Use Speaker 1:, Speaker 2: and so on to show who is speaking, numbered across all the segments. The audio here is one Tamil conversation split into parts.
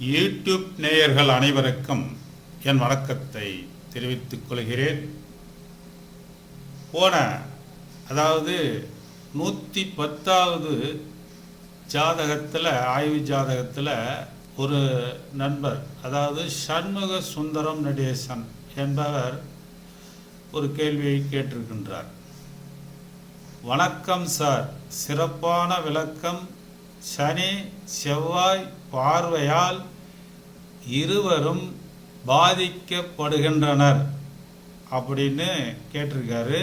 Speaker 1: யூடியூப் நேயர்கள் அனைவருக்கும் என் வணக்கத்தை தெரிவித்துக் கொள்கிறேன். போன அதாவது நூற்றி பத்தாவது ஜாதகத்தில் ஆய்வு ஜாதகத்தில் ஒரு நண்பர் அதாவது சண்முக சுந்தரம் நடேசன் என்பவர் ஒரு கேள்வியை கேட்டிருக்கின்றார். வணக்கம் சார். சிறப்பான விளக்கம். சனி செவ்வாய் பார்வையால் இருவரும் பாதிக்கப்படுகின்றனர் அப்படின்னு கேட்டிருக்காரு.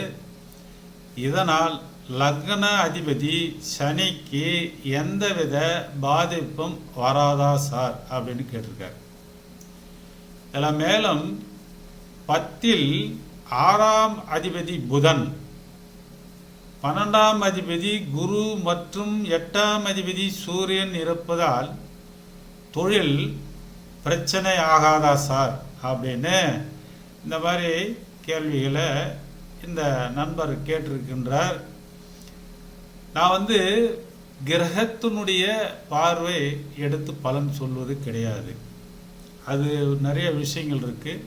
Speaker 1: இதனால் லக்ன அதிபதி சனிக்கு எந்தவித பாதிப்பும் வராதா சார் அப்படின்னு கேட்டிருக்காரு. இதில் மேலும் பத்தில் ஆறாம் அதிபதி புதன் பன்னெண்டாம் அதிபதி குரு மற்றும் எட்டாம் அதிபதி சூரியன் இருப்பதால் தொழில் பிரச்சனை ஆகாதா சார் அப்படின்னு இந்த மாதிரி கேள்விகளை இந்த நண்பர் கேட்டிருக்கின்றார். நான் வந்து கிரகத்தினுடைய பார்வை எடுத்து பலன் சொல்வது கிடையாது. அது நிறைய விஷயங்கள் இருக்குது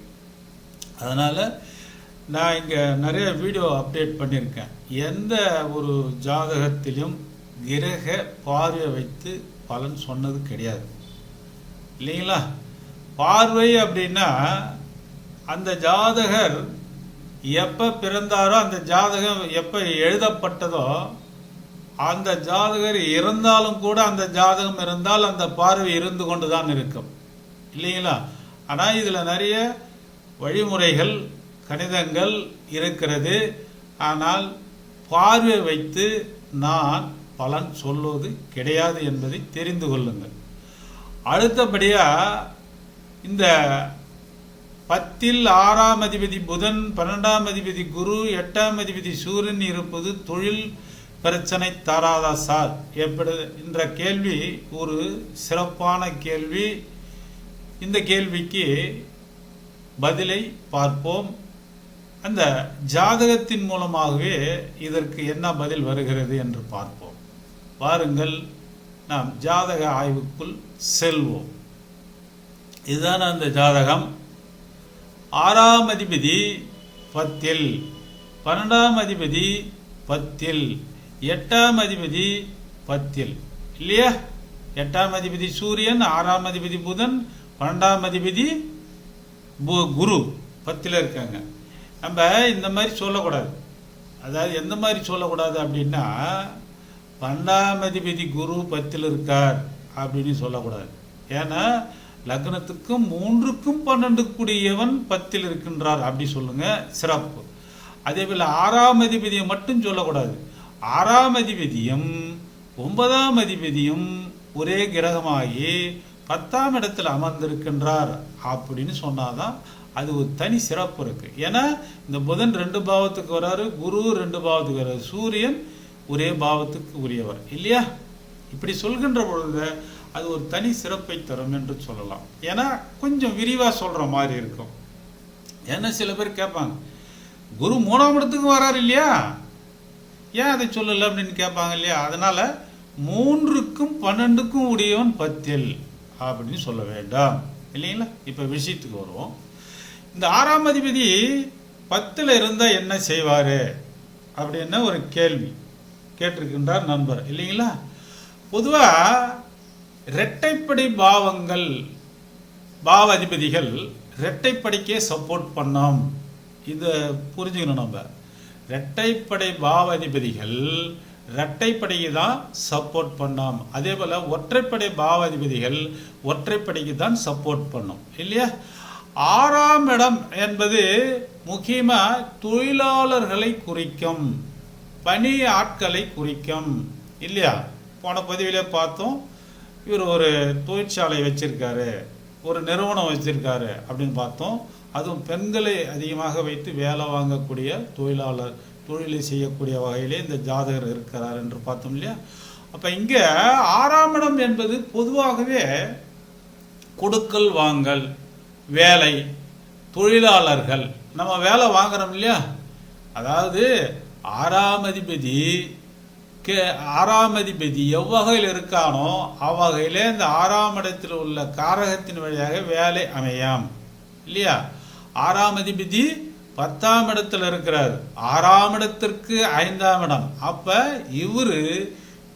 Speaker 1: அதனால் நான் இங்கே நிறைய வீடியோ அப்டேட் பண்ணியிருக்கேன். எந்த ஒரு ஜாதகத்திலும் கிரக பார்வை வைத்து பலன் சொன்னது கிடையாது. இல்லைங்களா? பார்வை அப்படின்னா அந்த ஜாதகர் எப்போ பிறந்தாரோ அந்த ஜாதகம் எப்போ எழுதப்பட்டதோ அந்த ஜாதகர் இருந்தாலும் கூட அந்த ஜாதகம் இருந்தால் அந்த பார்வை இருந்து கொண்டு தான் இருக்கும். இல்லைங்களா? ஆனால் இதில் நிறைய வழிமுறைகள் கணிதங்கள் இருக்கிறது. ஆனால் பார்வை வைத்து நான் பலன் சொல்வது கிடையாது என்பதை தெரிந்து கொள்ளுங்கள். அடுத்தபடியாக இந்த பத்தில் ஆறாம் அதிபதி புதன் பன்னெண்டாம் அதிபதி குரு எட்டாம் அதிபதி சூரியன் இருப்பது தொழில் பிரச்சனை தராதா சார் எப்படி என்ற கேள்வி ஒரு சிறப்பான கேள்வி. இந்த கேள்விக்கு பதிலை பார்ப்போம். அந்த ஜாதகத்தின் மூலமாகவே இதற்கு என்ன பதில் வருகிறது என்று பார்ப்போம். வாருங்கள். நாம் ஜாதக ஆய்வுக்குள் செல்வோம். இதுதான் அந்த ஜாதகம். ஆறாம் அதிபதி பத்தில் பன்னெண்டாம் அதிபதி பத்தில் எட்டாம் அதிபதி பத்தில். இல்லையா? எட்டாம் அதிபதி சூரியன் ஆறாம் அதிபதி புதன் பன்னெண்டாம் அதிபதி பு- குரு பத்தில் இருக்காங்க. நம்ம இந்த மாதிரி சொல்லக்கூடாது. அதாவது எந்த மாதிரி சொல்லக்கூடாது அப்படின்னா பன்னெண்டாம் அதிபதி குரு பத்தில் இருக்கார் அப்படின்னு சொல்லக்கூடாது. ஏன்னா லக்னத்துக்கும் மூன்றுக்கும் பன்னெண்டு கூடியவன் பத்தில் இருக்கின்றார் அப்படி சொல்லுங்க சிறப்பு. அதே போல் ஆறாம் அதிபதியை மட்டும் சொல்லக்கூடாது. ஆறாம் அதிபதியும் ஒன்பதாம் அதிபதியும் ஒரே கிரகமாகி பத்தாம் இடத்தில் அமர்ந்திருக்கின்றார் அப்படின்னு சொன்னாதான் அது ஒரு தனி சிறப்பு இருக்கு. ஏன்னா இந்த புதன் ரெண்டு பாவத்துக்கு வராரு குரு ரெண்டு பாவத்துக்கு வராரு சூரியன் ஒரே பாவத்துக்கு உரியவர். இல்லையா? இப்படி சொல்கின்ற பொழுது அது ஒரு தனி சிறப்பை தரும் என்று சொல்லலாம். ஏன்னா கொஞ்சம் விரிவாக சொல்கிற மாதிரி இருக்கும். ஏன்னா சில பேர் கேட்பாங்க குரு மூணாம் இடத்துக்கு வராரு இல்லையா? ஏன் அதை சொல்லலை? அப்படின்னு கேட்பாங்க இல்லையா? அதனால் மூன்றுக்கும் பன்னெண்டுக்கும் உடையவன் பத்தில் அப்படின்னு சொல்ல வேண்டாம். இல்லைங்களா? இப்போ விஷயத்துக்கு வருவோம். இந்த ஆறாம் அதிபதி பத்தில் இருந்தால் என்ன செய்வார்? அப்படின்னு ஒரு கேள்வி. கேட்டிருக்கின்றார் நண்பர். இல்லைங்களா? பொதுவாக இரட்டைப்படை பாவங்கள் பாவ அதிபதிகள் இரட்டைப்படைக்கே சப்போர்ட் பண்ணோம் இதை புரிஞ்சுக்கணும் நம்ம. இரட்டைப்படை பாவ அதிபதிகள் இரட்டைப்படைக்கு தான் சப்போர்ட் பண்ணோம் அதே போல் ஒற்றைப்படை பாவ அதிபதிகள் ஒற்றைப்படைக்கு தான் சப்போர்ட் பண்ணும் இல்லையா? ஆறாம் இடம் என்பது முக்கியமாக தொழிலாளர்களை குறிக்கும். பணி ஆட்களை குறிக்கும். இல்லையா? போன பதிவிலே பார்த்தோம் இவர் ஒரு தொழிற்சாலை வச்சிருக்காரு ஒரு நிறுவனம் வச்சிருக்காரு அப்படின்னு பார்த்தோம். அதுவும் பெண்களை அதிகமாக வைத்து வேலை வாங்கக்கூடிய தொழிலாளர் தொழிலை செய்யக்கூடிய வகையிலே இந்த ஜாதகர் இருக்கிறார் என்று பார்த்தோம் இல்லையா? அப்போ இங்கே ஆறாம் இடம் என்பது பொதுவாகவே கொடுக்கல் வாங்கல் வேலை தொழிலாளர்கள். நம்ம வேலை வாங்குறோம் இல்லையா? அதாவது ஆறாம் அதிபதி கே ஆறாம் அதிபதி எவ்வகையில் இருக்கானோ அவ்வகையிலே இந்த ஆறாம் இடத்தில் உள்ள காரகத்தின் வழியாக வேலை அமையாம். இல்லையா? ஆறாம் அதிபதி பத்தாம் இடத்துல இருக்கிறார். ஆறாம் இடத்திற்கு ஐந்தாம் இடம். அப்ப இவர்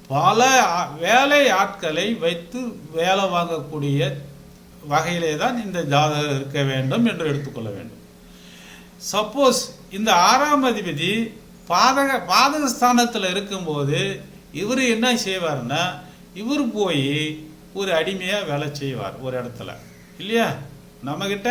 Speaker 1: பல ஆ- வேலை ஆட்களை வைத்து வேலை வாங்கக்கூடிய வகையிலே தான் இந்த ஜாதகம் இருக்க வேண்டும் என்று எடுத்துக்கொள்ள வேண்டும். சப்போஸ் இந்த ஆறாம் அதிபதி பாதக பாதக ஸ்தானத்தில் இருக்கும்போது இவர் என்ன செய்வார்னா இவர் போய் ஒரு அடிமையாக வேலை செய்வார் ஒரு இடத்துல. இல்லையா? நம்மக்கிட்ட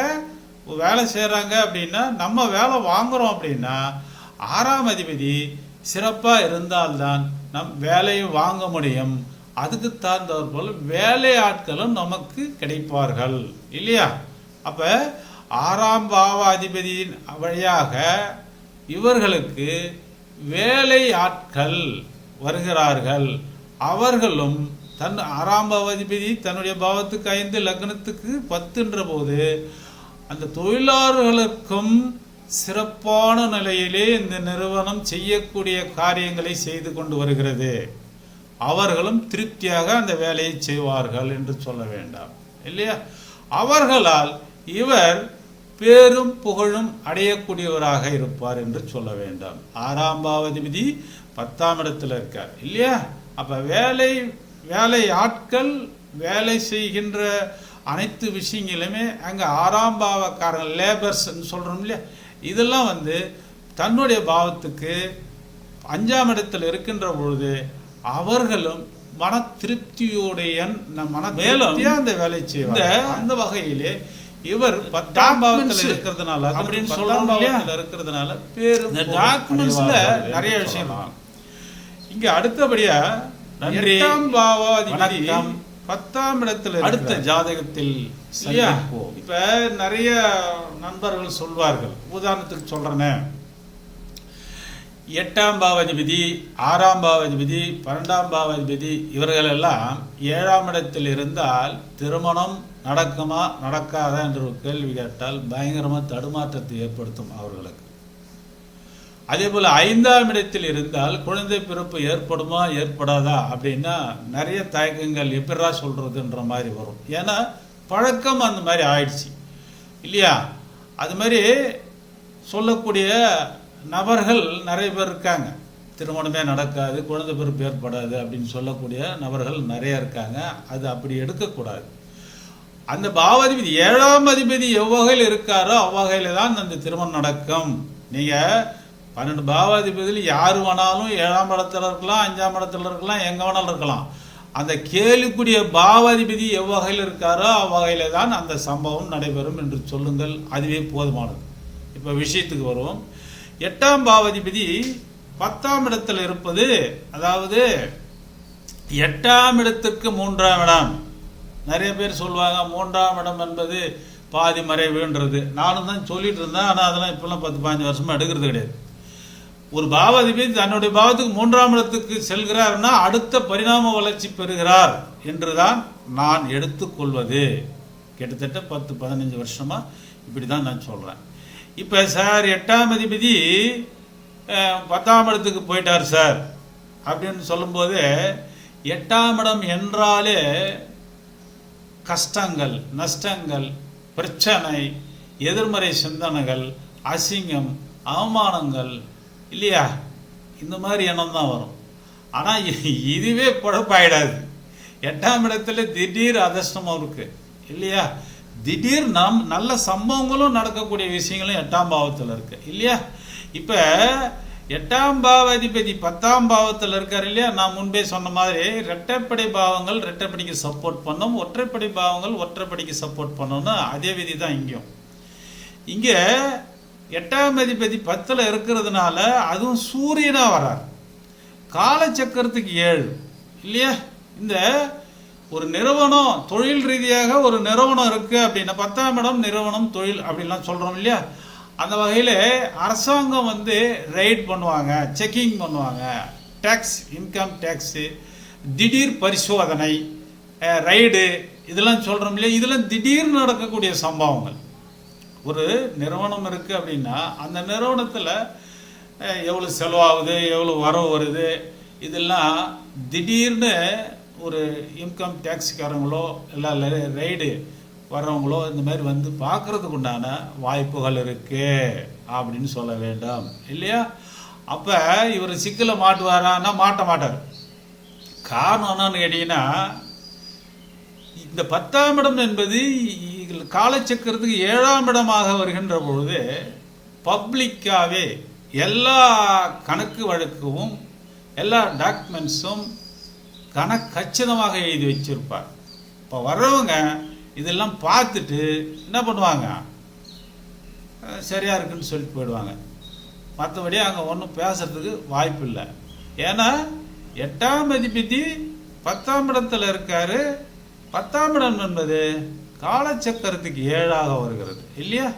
Speaker 1: வேலை செய்கிறாங்க அப்படின்னா நம்ம வேலை வாங்குறோம் அப்படின்னா ஆறாம் அதிபதி சிறப்பாக இருந்தால்தான் நம் வேலையை வாங்க முடியும். அதுக்கு தகுந்தவர் போல் வேலை ஆட்களும் நமக்கு கிடைப்பார்கள். இல்லையா? அப்போ ஆறாம் பாவாதிபதியின் வழியாக இவர்களுக்கு வேலை ஆட்கள் வருகிறார்கள். அவர்களும் தன் ஆறாம் பாவாதிபதி தன்னுடைய பாவத்துக்கு ஐந்து லக்னத்துக்கு பத்துன்ற போது அந்த தொழிலாளர்களுக்கும் சிறப்பான நிலையிலே இந்த நிறுவனம் செய்யக்கூடிய காரியங்களை செய்து கொண்டு வருகிறது. அவர்களும் திருப்தியாக அந்த வேலையை செய்வார்கள் என்று சொல்ல வேண்டாம். இல்லையா? அவர்களால் இவர் பேரும் புகழும் அடையக்கூடியவராக இருப்பார் என்று சொல்ல வேண்டாம். ஆறாம் பாவதிபதி பத்தாம் இடத்துல இருக்கார். இல்லையா? அப்ப வேலை வேலை ஆட்கள் வேலை செய்கின்ற அனைத்து விஷயங்களுமே அங்க ஆறாம் பாவக்காரங்க லேபர்ஸ் சொல்றோம் இல்லையா? இதெல்லாம் வந்து தன்னுடைய பாவத்துக்கு அஞ்சாம் இடத்தில் இருக்கின்ற பொழுது அவர்களும் மன திருப்தியுடைய மன மேலும் அந்த வேலை செய்வார் அந்த வகையிலே இவர் பத்தாம் பாவத்தில் இருக்கிறதுனால அப்படின்னு சொல்றாங்க பாவத்தில் இருக்கிறதுனால பேரு இந்த டாக்குமெண்ட்ஸ்ல நிறைய விஷயம். இங்க அடுத்தபடியா. எட்டாம் பாவாதிபதி. பத்தாம் இடத்தில் அடுத்த ஜாதகத்தில்
Speaker 2: சந்திப்போம்.
Speaker 1: இப்ப நிறைய நண்பர்கள் சொல்வார்கள் உதாரணத்துக்கு சொல்றேனே எட்டாம் பாவாதிபதி ஆறாம் பாவாதிபதி பன்னெண்டாம் பாவாதிபதி இவர்கள் எல்லாம் ஏழாம் இடத்தில் இருந்தால் திருமணம் நடக்குமா நடக்காதா என்று ஒரு கேள்வி கேட்டால் பயங்கரமாக தடுமாற்றத்தை ஏற்படுத்தும் அவர்களுக்கு. அதே போல் ஐந்தாம் இடத்தில் இருந்தால் குழந்தை பிறப்பு ஏற்படுமா ஏற்படாதா அப்படின்னா நிறைய தயக்கங்கள் எப்படா சொல்கிறதுன்ற மாதிரி வரும். ஏன்னா பழக்கம் அந்த மாதிரி ஆயிடுச்சு. இல்லையா? அது மாதிரி சொல்லக்கூடிய நபர்கள் நிறைய பேர் இருக்காங்க. திருமணமே நடக்காது குழந்தை பிறப்பு ஏற்படாது அப்படின்னு சொல்லக்கூடிய நபர்கள் நிறைய இருக்காங்க. அது அப்படி எடுக்கக்கூடாது. அந்த பாவாதிபதி ஏழாம் அதிபதி எவ்வகையில் இருக்காரோ அவ்வகையில தான் அந்த திருமணம் நடக்கும். நீங்க பன்னெண்டு பாவாதிபதியில் யார் வேணாலும் ஏழாம் இடத்துல இருக்கலாம் அஞ்சாம் இடத்துல இருக்கலாம் எங்க வேணாலும் இருக்கலாம். அந்த கேளுக்குரிய பாவாதிபதி எவ்வகையில் இருக்காரோ அவ்வகையில தான் அந்த சம்பவம் நடைபெறும் என்று சொல்லுங்கள். அதுவே போதுமானது. இப்போ விஷயத்துக்கு வருவோம். எட்டாம் பாவாதிபதி பத்தாம் இடத்தில் இருப்பது அதாவது எட்டாம் இடத்துக்கு மூன்றாம் இடம். நிறைய பேர் சொல்லுவாங்க மூன்றாம் இடம் என்பது பாதி மறைவுன்றது. நானும் தான் சொல்லிட்டு இருந்தேன் ஆனால் அதெல்லாம் இப்போல்லாம் பத்து பதினஞ்சு வருஷமாக எடுக்கிறது கிடையாது. ஒரு பாவாதிபதி தன்னுடைய பாவத்துக்கு மூன்றாம் இடத்துக்கு செல்கிறார்னா அடுத்த பரிணாம வளர்ச்சி பெறுகிறார் என்று தான் நான் எடுத்துக்கொள்வது. கிட்டத்தட்ட பத்து பதினஞ்சு வருஷமாக இப்படி தான் நான் சொல்கிறேன் இப்போ சார் எட்டாம் அதிபதி பத்தாம் இடத்துக்கு போயிட்டார் சார். அப்படின்னு சொல்லும்போது எட்டாம் இடம் என்றாலே கஷ்டங்கள் நஷ்டங்கள் பிரச்சனை எதிர்மறை சிந்தனைகள் அசிங்கம் அவமானங்கள் இல்லையா? இந்த மாதிரி எண்ணம் தான் வரும். ஆனால் இதுவே குழப்பாயிடாது. எட்டாம் இடத்துல திடீர் அதிர்ஷ்டமும் இருக்கு இல்லையா? திடீர் நம் நல்ல சம்பவங்களும் நடக்கக்கூடிய விஷயங்களும் எட்டாம் பாவத்தில் இருக்கு இல்லையா? இப்போ எட்டாம் பாவாதிபதி பத்தாம் பாவத்தில் இருக்கார் இல்லையா? நான் முன்பே சொன்ன மாதிரி ரெட்டைப்படை பாவங்கள் ரெட்டைப்படிக்கு சப்போர்ட் பண்ணும். ஒற்றைப்படை பாவங்கள் ஒற்றைப்படிக்கு சப்போர்ட் பண்ணணும்னு அதே விதி தான் இங்கேயும். இங்கே எட்டாம் அதிபதி பத்தில் இருக்கிறதுனால அதுவும் சூரியனாக வரார். காலச்சக்கரத்துக்கு ஏழு இல்லையா? இந்த ஒரு நிறுவனம் தொழில் ரீதியாக ஒரு நிறுவனம் இருக்குது அப்படின்னா பத்தாம் இடம் நிறுவனம் தொழில் அப்படின்லாம் சொல்கிறோம் இல்லையா? அந்த வகையில் அரசாங்கம் வந்து ரைட் பண்ணுவாங்க செக்கிங் பண்ணுவாங்க. டேக்ஸ் இன்கம் டேக்ஸு திடீர் பரிசோதனை ரைடு இதெல்லாம் சொல்கிறோம் இல்லையா? இதெல்லாம் திடீர்னு நடக்கக்கூடிய சம்பவங்கள். ஒரு நிறுவனம் இருக்குது அப்படின்னா அந்த நிறுவனத்தில் எவ்வளோ செலவாகுது எவ்வளோ வரவு வருது இதெல்லாம் திடீர்னு ஒரு இன்கம் டேக்ஸ்காரங்களோ இல்லை ரைடு வர்றவங்களோ இந்த மாதிரி வந்து பார்க்குறதுக்கு உண்டான வாய்ப்புகள் இருக்குது அப்படின்னு சொல்ல வேண்டும். இல்லையா? அப்போ இவர் சிக்கில் மாட்டுவாரான்னா மாட்ட மாட்டார். காரணம் என்னன்னு கேட்டிங்கன்னா இந்த பத்தாம் இடம் என்பது காலச்சக்கரத்துக்கு ஏழாம் இடமாக வருகின்ற பொழுது பப்ளிக்காகவே எல்லா கணக்கு வழக்கும் எல்லா டாக்குமெண்ட்ஸும் கணக்கச்சிதமாக எழுதி வச்சிருப்பார். இப்போ வர்றவங்க இதெல்லாம் பார்த்துட்டு என்ன பண்ணுவாங்க? சரியாக இருக்குன்னு சொல்லிட்டு போயிடுவாங்க. மற்றபடி அங்கே ஒன்றும் பேசுறதுக்கு வாய்ப்பு இல்லை. ஏன்னா எட்டாம் அதிபதி பத்தாம் இடத்துல இருக்காரு. பத்தாம் இடம் என்பது காலச்சக்கரத்துக்கு ஏழாக வருகிறது. இல்லையா?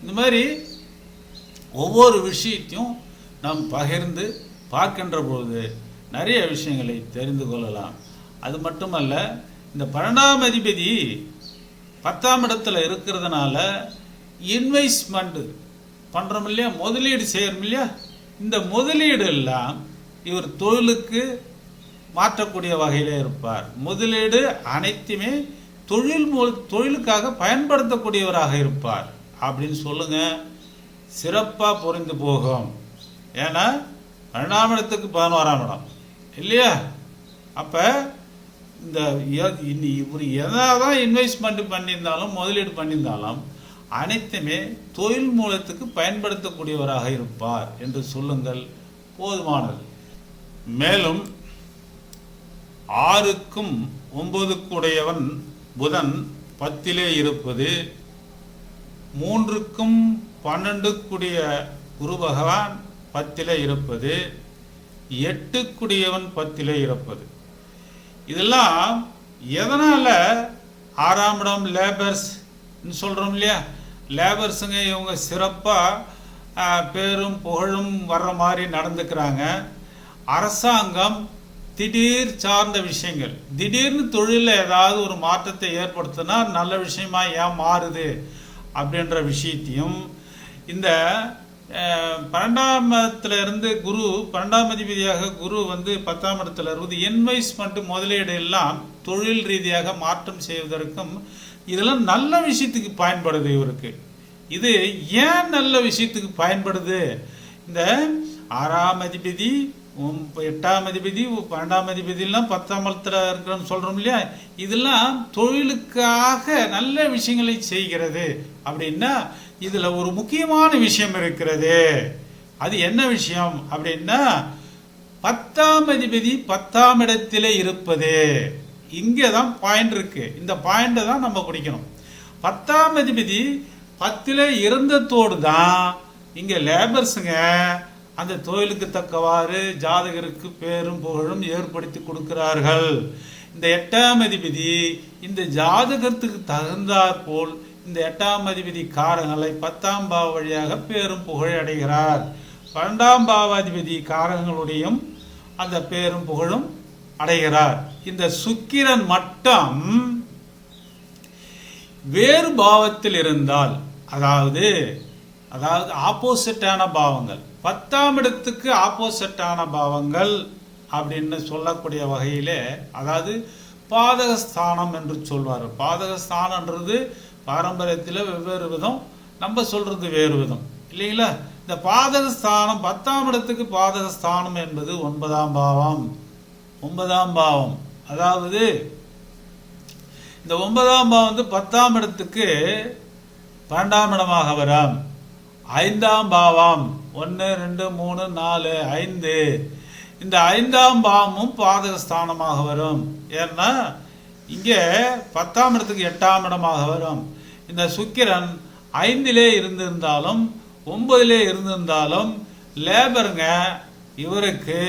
Speaker 1: இந்த மாதிரி ஒவ்வொரு விஷயத்தையும் நாம் பகிர்ந்து பார்க்கின்ற பொழுது நிறைய விஷயங்களை தெரிந்து கொள்ளலாம். அது மட்டுமல்ல இந்த பன்னெண்டாம் அதிபதி பத்தாம் இடத்துல இருக்கிறதுனால இன்வெஸ்ட்மெண்ட் பண்ணுறோம் இல்லையா? முதலீடு செய்கிறோம் இல்லையா? இந்த முதலீடு எல்லாம் இவர் தொழிலுக்கு மாற்றக்கூடிய வகையிலே இருப்பார். முதலீடு அனைத்துமே தொழில் மூல தொழிலுக்காக பயன்படுத்தக்கூடியவராக இருப்பார். அப்படின்னு சொல்லுங்க. சிறப்பாக புரிந்து போகும். ஏன்னா பன்னெண்டாம் இடத்துக்கு பதினோராம் இடம். இல்லையா? அப்போ இந்த இவர் இனி இவர் எதாவது இன்வெஸ்ட்மெண்ட் பண்ணியிருந்தாலும் முதலீடு பண்ணியிருந்தாலும் அனைத்துமே தொழில் மூலத்துக்கு பயன்படுத்தக்கூடியவராக இருப்பார் என்று சொல்லுங்கள். போதுமானது. மேலும் ஆறுக்கும் ஒன்பதுக்குடையவன் புதன் பத்திலே இருப்பது மூன்றுக்கும் பன்னெண்டுக்குடைய குரு பகவான் பத்திலே இருப்பது எட்டுக்குடியவன் பத்திலே இருப்பது. இதெல்லாம் எதனால் ஆறாம் இடம் லேபர்ஸ் சொல்கிறோம் இல்லையா? லேபர்ஸுங்க இவங்க சிறப்பாக பேரும் புகழும் வர்ற மாதிரி நடந்துக்கிறாங்க. அரசாங்கம் திடீர் சார்ந்த விஷயங்கள். திடீர்னு தொழிலில் ஏதாவது ஒரு மாற்றத்தை ஏற்படுத்தினா நல்ல விஷயமா ஏன் மாறுது? அப்படின்ற விஷயத்தையும் இந்த பன்னெண்டாம் இருந்து குரு பன்னெண்டாம் அதிபதியாக குரு வந்து பத்தாம் இடத்துல இருக்குது. இன்வெஸ்ட்மெண்ட் முதலீடு எல்லாம் தொழில் ரீதியாக மாற்றம் செய்வதற்கும் இதெல்லாம் நல்ல விஷயத்துக்கு பயன்படுது இவருக்கு. இது ஏன் நல்ல விஷயத்துக்கு பயன்படுது? இந்த ஆறாம் அதிபதி எட்டாம் அதிபதி பன்னெண்டாம் அதிபதியெல்லாம் பத்தாம் இடத்துல இருக்கிறோம்னு சொல்கிறோம் இல்லையா? இதெல்லாம் தொழிலுக்காக நல்ல விஷயங்களை செய்கிறது. அப்படின்னா இதில் ஒரு முக்கியமான விஷயம் இருக்கிறது. அது என்ன விஷயம் அப்படின்னா பத்தாம் அதிபதி பத்தாம் இடத்திலே இருப்பது. இங்கே தான் பாயிண்ட் இருக்கு. இந்த பாயிண்டை தான் நம்ம பிடிக்கணும். பத்தாம் அதிபதி பத்தில் இருந்ததோடு தான் இங்கே லேபர்ஸுங்க அந்த தொழிலுக்கு தக்கவாறு ஜாதகருக்கு பேரும் புகழும் ஏற்படுத்தி கொடுக்கிறார்கள். இந்த எட்டாம் அதிபதி இந்த ஜாதகத்துக்கு தகுந்தாற் போல் இந்த எட்டாம் அதிபதி காரங்களை பத்தாம் பாவ வழியாக பேரும் புகழ் அடைகிறார். பன்னெண்டாம் பாவாதிபதி காரங்களுடையும் அந்த பேரும் புகழும் அடைகிறார். இந்த சுக்கிரன் மட்டம் வேறு பாவத்தில் இருந்தால் அதாவது அதாவது ஆப்போசிட்டான பாவங்கள் பத்தாம் இடத்துக்கு ஆப்போசிட்டான பாவங்கள் அப்படின்னு சொல்லக்கூடிய வகையிலே அதாவது பாதகஸ்தானம் என்று சொல்வார். பாதகஸ்தானன்றது பாரம்பரியத்தில் வெவ்வேறு விதம். நம்ம சொல்கிறது வேறு விதம். இல்லைங்களா? இந்த பாதகஸ்தானம் பத்தாம் இடத்துக்கு பாதகஸ்தானம் என்பது ஒன்பதாம் பாவம். ஒன்பதாம் பாவம். அதாவது இந்த ஒன்பதாம் பாவம் வந்து பத்தாம் இடத்துக்கு பன்னெண்டாம் இடமாக வரும். ஐந்தாம் பாவம். ஒன்று ரெண்டு மூணு நாலு ஐந்து. இந்த ஐந்தாம் பாவமும் பாதகஸ்தானமாக வரும். ஏன்னா இங்கே பத்தாம் இடத்துக்கு எட்டாம் இடமாக வரும். இந்த சுக்கிரன் ஐந்திலே இருந்திருந்தாலும் ஒன்பதிலே இருந்திருந்தாலும் லேபருங்க இவருக்கு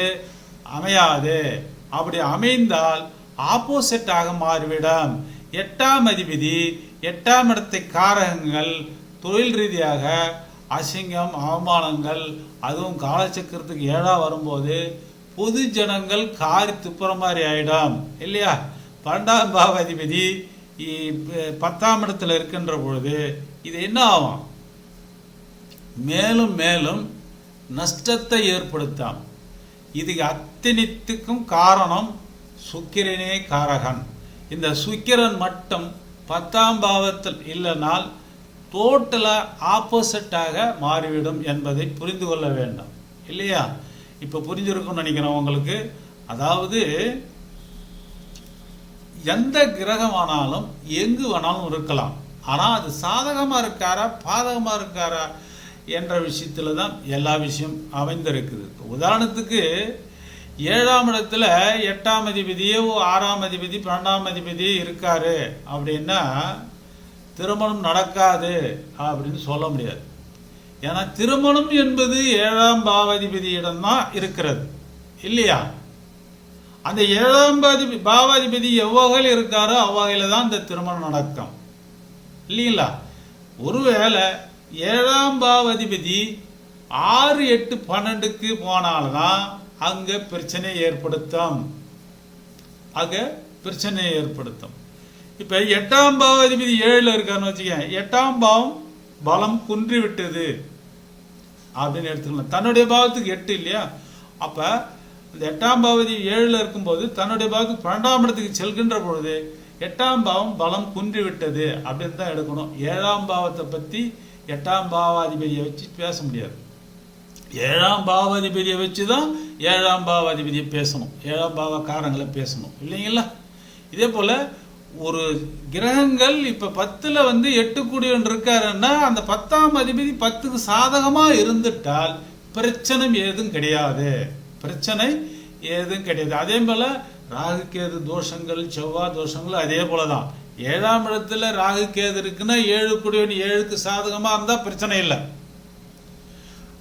Speaker 1: அமையாது. அப்படி அமைந்தால் ஆப்போசிட்டாக மாறிவிடும். எட்டாம் அதிபதி எட்டாம் இடத்தை காரகங்கள் தொழில் ரீதியாக அசிங்கம் அவமானங்கள் அதுவும் காலச்சக்கரத்துக்கு ஏழா வரும்போது பொது ஜனங்கள் காரி துப்புற மாதிரி ஆயிடும். இல்லையா? பன்னெண்டாம் பாவாதிபதி பத்தாம் இடத்துல இருக்கின்ற பொழுது இது என்ன ஆகும்? மேலும் மேலும் நஷ்டத்தை ஏற்படுத்தாம். இது அத்தனைத்துக்கும் காரணம் சுக்கிரனே காரகன். இந்த சுக்கிரன் மட்டும் பத்தாம் பாவத்தில் இல்லைனால் டோட்டலாக ஆப்போசிட்டாக மாறிவிடும் என்பதை புரிந்து கொள்ள வேண்டும். இல்லையா? இப்போ புரிஞ்சிருக்கும்னு நினைக்கிறேன் உங்களுக்கு. அதாவது எந்த கிரகமானாலும் எங்கு வேணாலும் இருக்கலாம். ஆனால் அது சாதகமாக இருக்காரா பாதகமாக இருக்காரா என்ற விஷயத்தில் தான் எல்லா விஷயம் அமைந்திருக்குது. உதாரணத்துக்கு ஏழாம் இடத்துல எட்டாம் அதிபதியோ ஆறாம் அதிபதி பன்னெண்டாம் அதிபதி இருக்காரு அப்படின்னா திருமணம் நடக்காது அப்படின்னு சொல்ல முடியாது. ஏன்னா திருமணம் என்பது ஏழாம் பாவதிபதியிடம் தான் இருக்கிறது. இல்லையா? அந்த ஏழாம் பாதிபதி பாவாதிபதி எவ்வகையில் இருக்காரோ அவ்வகையில் தான் இந்த திருமணம் நடக்கும். இல்லைங்களா? ஒருவேளை ஏழாம் பாவாதிபதி ஆறு எட்டு பன்னெண்டுக்கு போனால்தான் அங்கே பிரச்சனை ஏற்படுத்தும். அங்கே பிரச்சனை ஏற்படுத்தும். இப்போ எட்டாம் பாவாதிபதி ஏழில் இருக்கான்னு வச்சுக்கேன் எட்டாம் பாவம் பலம் குன்றி விட்டது அப்படின்னு எடுத்துக்கலாம் தன்னுடைய பாவத்துக்கு எட்டு இல்லையா? அப்போ இந்த எட்டாம் பாவதி ஏழில் இருக்கும்போது தன்னுடைய பாவுக்கு பன்னெண்டாம் இடத்துக்கு செல்கின்ற பொழுது எட்டாம் பாவம் பலம் குன்றிவிட்டது அப்படின்னு தான் எடுக்கணும். ஏழாம் பாவத்தை பற்றி எட்டாம் பாவாதிபதியை வச்சு பேச முடியாது. ஏழாம் பாவாதிபதியை வச்சு தான் ஏழாம் பாவாதிபதியை பேசணும். ஏழாம் பாவக்காரங்களை பேசணும். இல்லைங்களா? இதே போல் ஒரு கிரகங்கள் இப்போ பத்தில் வந்து எட்டு கூடியவன் இருக்காருன்னா அந்த பத்தாம் அதிபதி பத்துக்கு சாதகமாக இருந்துட்டால் பிரச்சனை ஏதும் கிடையாது. பிரச்சனை எதுவும் கிடையாது. அதே போல் ராகு கேது தோஷங்கள் செவ்வாய் தோஷங்கள் அதே போல தான் ஏழாம் இடத்துல ராகு கேது இருக்குன்னா ஏழு கூடியவன் ஏழுக்கு சாதகமாக இருந்தால் பிரச்சனை இல்லை.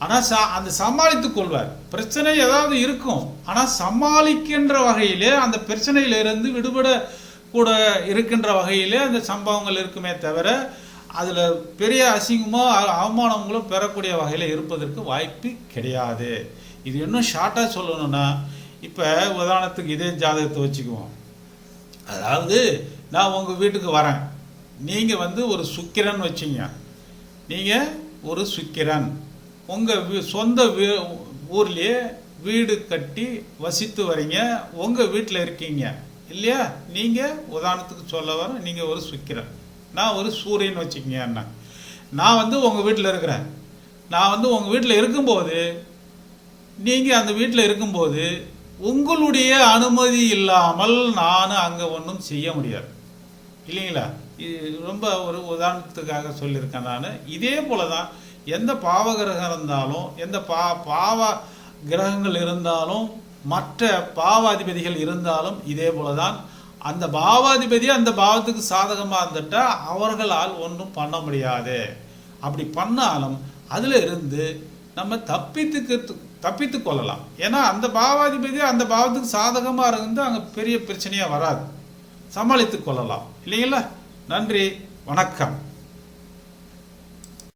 Speaker 1: ஆனால் சா அந்த சமாளித்துக் கொள்வார். பிரச்சனை ஏதாவது இருக்கும். ஆனால் சமாளிக்கின்ற வகையிலே அந்த பிரச்சனையிலிருந்து விடுபட கூட இருக்கின்ற வகையிலே அந்த சம்பவங்கள் இருக்குமே தவிர அதில் பெரிய அசிங்கமோ அவமானங்களோ பெறக்கூடிய வகையில் இருப்பதற்கு வாய்ப்பு கிடையாது. இது இன்னும் ஷார்ட்டாக சொல்லணும்னா இப்போ உதாரணத்துக்கு இதே ஜாதகத்தை வச்சுக்குவோம். அதாவது நான் உங்கள் வீட்டுக்கு வரேன். நீங்கள் வந்து ஒரு சுக்கிரன் வச்சிங்க. நீங்கள் ஒரு சுக்கிரன். உங்கள் சொந்த வீ ஊர்லேயே வீடு கட்டி வசித்து வரீங்க உங்கள் வீட்டில் இருக்கீங்க. இல்லையா? நீங்கள் உதாரணத்துக்கு சொல்ல வர நீங்கள் ஒரு சுக்கிரன். நான் ஒரு சூரியன் வச்சுக்கங்க என்ன நான் வந்து உங்கள் வீட்டில் இருக்கிறேன். நான் வந்து உங்கள் வீட்டில் இருக்கும்போது நீங்கள் அந்த வீட்டில் இருக்கும்போது உங்களுடைய அனுமதி இல்லாமல் நான் அங்கே ஒன்றும் செய்ய முடியாது. இல்லைங்களா? இது ரொம்ப ஒரு உதாரணத்துக்காக சொல்லியிருக்கேன் நான். இதே போல தான் எந்த பாவ கிரகம் இருந்தாலும் எந்த பா பாவ கிரகங்கள் இருந்தாலும் மற்ற பாவாதிபதிகள் இருந்தாலும் இதே போல தான் அந்த பாவாதிபதி அந்த பாவத்துக்கு சாதகமாக இருந்துட்டால் அவர்களால் ஒன்றும் பண்ண முடியாது. அப்படி பண்ணாலும் அதில் இருந்து நம்ம தப்பித்துக்கிறதுக்கு தப்பித்து கொள்ளலாம். ஏன்னா அந்த பாவாதிபதி அந்த பாவத்துக்கு சாதகமாக இருந்து அங்கே பெரிய பிரச்சனையாக வராது. சமாளித்து கொள்ளலாம். இல்லைங்களா? நன்றி. வணக்கம்.